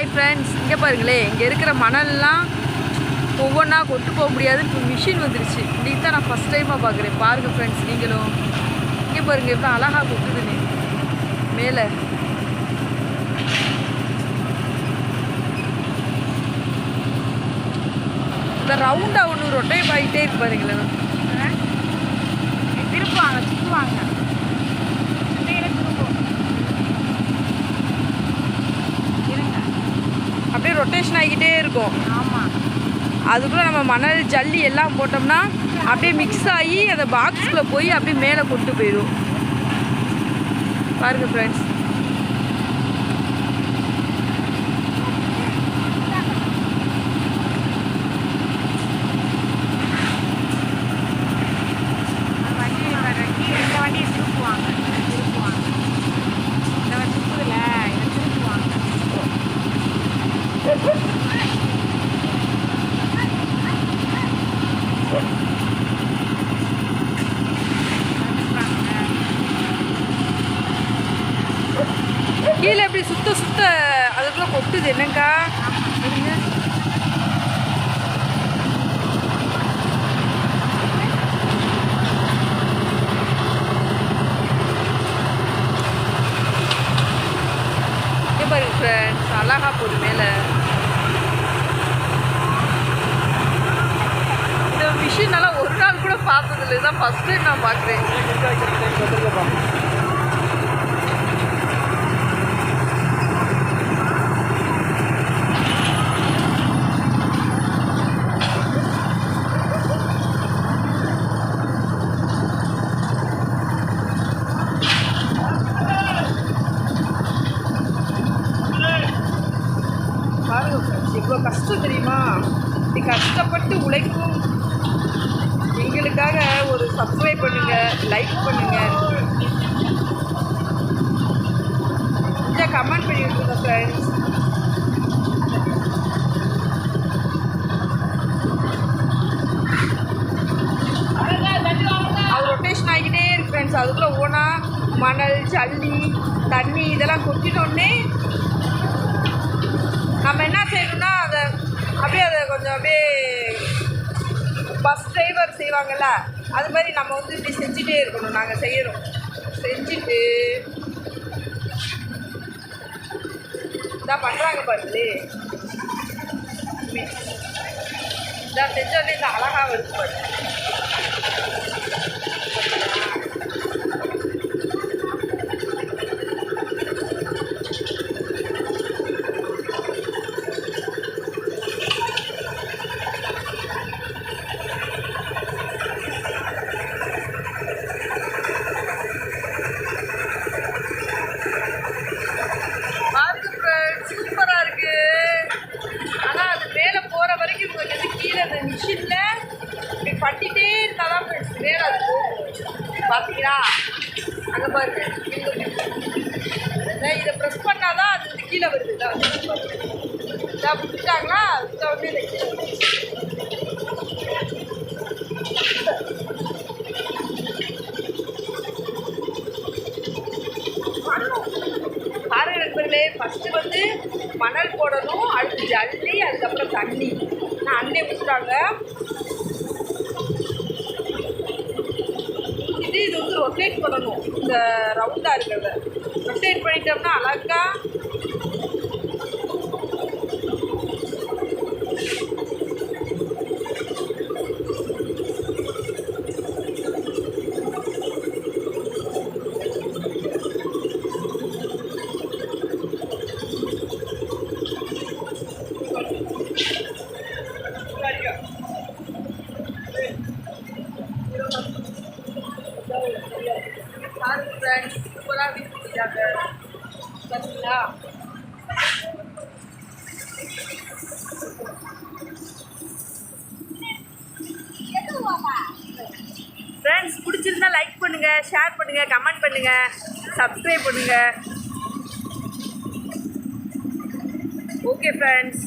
Hi friends இங்கே பாருங்களே இங்கே இருக்கிற மணல்லாம் ஒவ்வொன்றா கொண்டு போக முடியாது. இப்போ மிஷின் வந்துருச்சு. இன்றைக்கி தான் நான் ஃபஸ்ட் டைமாக பார்க்குறேன். பாருங்கள் ஃப்ரெண்ட்ஸ் நீங்களும். இங்கே பாருங்கள் இப்போ அழகாக கொட்டுதுன்னு. மேலே. இந்த ரவுண்டாக ஒன்று ரொட்டை ஆகிட்டே இருப்பாருங்களே பாருங்களேன். சுற்றுவாங்க ரொட்டேஷன் ஆகிக்கிட்டே இருக்கும். அதுக்குள்ளே நம்ம மணல் ஜல்லி எல்லாம் போட்டோம்னா அப்படியே மிக்ஸ் ஆகி அந்த பாக்ஸ்குள்ளே போய் அப்படியே மேலே கொண்டு போயிடும் பாருங்க ஃப்ரெண்ட்ஸ் கீழே இப்படி சுத்த சுத்த அதுக்குள்ளே கொட்டுது. என்னங்கா? பாருங்க ஃப்ரெண்ட்ஸ் அழகா போகுது மேலே. இந்த மிஷின் நல்லா ஒரு நாள் கூட பார்த்ததில்ல. இதுதான் ஃபர்ஸ்ட் டைம் நான் பார்க்குறேன் பாருங்க friends, கஷ்டம் தெரியுமா? இப்படி கஷ்டப்பட்டு உழைக்கும் எங்களுக்காக ஒரு சப்ஸ்கிரைப் பண்ணுங்க லைக் பண்ணுங்க. கொஞ்சம் கமெண்ட் பண்ணி விட்டுருங்க ஃப்ரெண்ட்ஸ் அது ரொட்டேஷன் ஆகிக்கிட்டே இருக்கு ஃப்ரெண்ட்ஸ் அதுக்குள்ளே ஓனா மணல் ஜல்லி தண்ணி இதெல்லாம் கொட்டினோடனே நம்ம என்ன செய்யணும்னா அப்படியே அதை கொஞ்சம் அப்படியே பஸ் டிரைவர் செய்வாங்கல்ல அது மாதிரி நம்ம வந்து இப்படி செஞ்சுட்டே இருக்கணும். நாங்கள் செய்கிறோம் செஞ்சுட்டு இதான் பண்ணுறாங்க பாருங்களே. இதான் செஞ்சோடனே இந்த அழகாக வருது பாருங்க சூப்பரா இருக்கு ஆனா அது மேல போற வரைக்கும் கொஞ்சம் வந்து கீழே அந்த மிஷினில் இப்படி பண்ணிகிட்டே இருந்தால் தான் ஃப்ரெண்ட்ஸ் மேல இருக்கும் பார்த்தீங்களா பாத்தீங்களா? அங்க பாருங்க. இதை ப்ரெஸ் பண்ணாதான் அது வந்து கீழே வருது. இதான் வந்து பாருங்க. இதான் வந்து இதை கீழே வருது. பாருங்க நண்பர்களே ஃபஸ்ட்டு வந்து மணல் போடணும் அடுத்து ஜல்லி அதுக்கப்புறம் தண்ணி. ஆனால் அண்ணே விட்டுட்டாங்க இது இது வந்து ரொட்டேட் பண்ணணும். இந்த ரவுண்டாக இருக்கிறத. ரொட்டேட் பண்ணிட்டோம்னா அழகா பாருங்க ஃப்ரெண்ட்ஸ் சூப்பராக வீட்டு பண்ணிட்டாங்க பார்த்தீங்களா ஃப்ரெண்ட்ஸ் பிடிச்சிருந்தா லைக் பண்ணுங்கள் ஷேர் பண்ணுங்கள் கமெண்ட் பண்ணுங்கள் சப்ஸ்கிரைப் பண்ணுங்கள் ஓகே ஃப்ரெண்ட்ஸ்